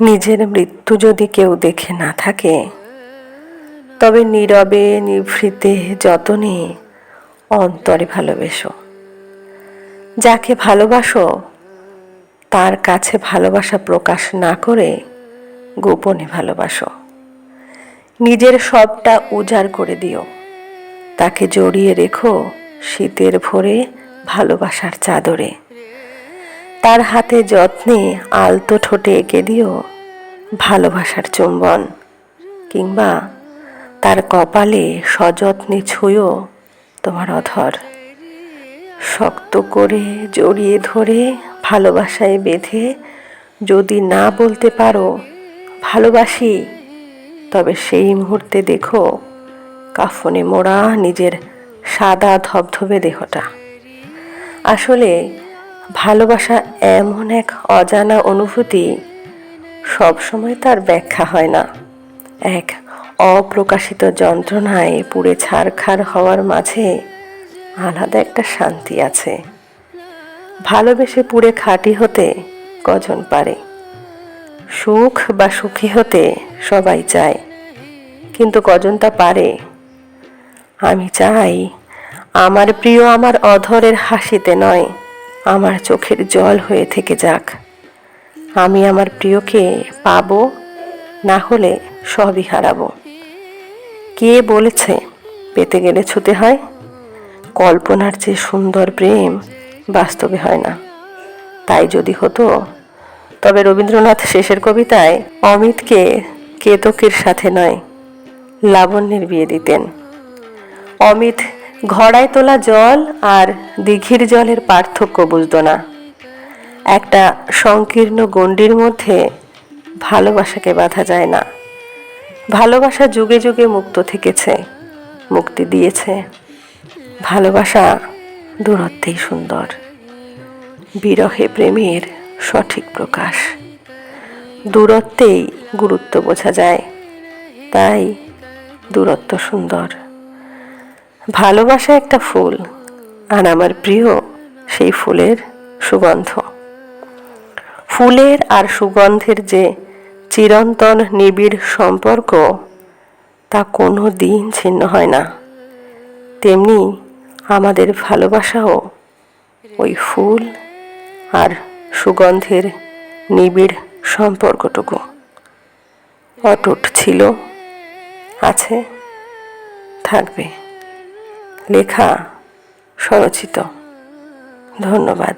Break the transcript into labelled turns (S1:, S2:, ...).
S1: নিজের মৃত্যু যদি কেউ দেখে না থাকে, তবে নীরবে, নিভৃতে যতনে অন্তরে ভালোবেসো। যাকে ভালোবাসো, তার কাছে ভালোবাসা প্রকাশ না করে গোপনে ভালোবাসো। নিজের সবটা উজাড় করে দিও। তাকে জড়িয়ে রেখো শীতের ভোরে ভালোবাসার চাদরে। তার হাতে যত্নে আলতো ঠোঁটে এঁকে দিও ভালোবাসার চুম্বন, কিংবা তার কপালে সযত্নে ছুঁয়ো তোমার অধর। শক্ত করে জড়িয়ে ধরে ভালোবাসায় বেঁধে যদি না বলতে পারো, ভালোবাসি, তবে সেই মুহূর্তে দেখো কাফনে মোড়া নিজের সাদা ধবধবে দেহটা। আসলে ভালোবাসা এমন এক অজানা অনুভূতি সবসময় তার ব্যাখ্যা হয় না। এক অপ্রকাশিত যন্ত্রণায় পুড়ে ছারখার হওয়ার মাঝে আলাদা একটা শান্তি আছে। ভালোবেসে পুড়ে খাঁটি হতে কজন পারে? সুখ বা সুখী হতে সবাই চায়, কিন্তু কজন তা পারে? আমি চাই, আমার প্রিয় আমার অধরের হাসিতে নয় আমার চোখের জল হয়ে থেকে যাক। আমি আমার প্রিয়কে পাবো, না হলে সবই হারাবো। কে বলেছে পেতে গেলে ছুতে হয়? কল্পনার যে সুন্দর প্রেম বাস্তবে হয় না। তাই যদি হতো, তবে রবীন্দ্রনাথ শেষের কবিতায় অমিতকে কেতকের সাথে নয়, লাবণ্যের বিয়ে দিতেন। অমিত ঘড়ায় তোলা জল আর দিঘির জলের পার্থক্য বুঝত না। একটা সংকীর্ণ গণ্ডির মধ্যে ভালোবাসাকে বাধা যায় না। ভালোবাসা যুগে যুগে মুক্ত থেকেছে, মুক্তি দিয়েছে। ভালোবাসা দূরত্বেই সুন্দর। বিরহে প্রেমের সঠিক প্রকাশ। দূরত্বেই গুরুত্ব বোঝা যায়। তাই দূরত্ব সুন্দর। ভালোবাসা একটা ফুল, আর আমার প্রিয় সেই ফুলের সুগন্ধ। ফুলের আর সুগন্ধের যে চিরন্তন নিবিড় সম্পর্ক, তা কোনো দিন ছিন্ন হয় না। তেমনি আমাদের ভালোবাসাও ওই ফুল আর সুগন্ধের নিবিড় সম্পর্কটুকু। অটুট ছিল, আছে, থাকবে। লেখা স্বরচিত ধন্যবাদ।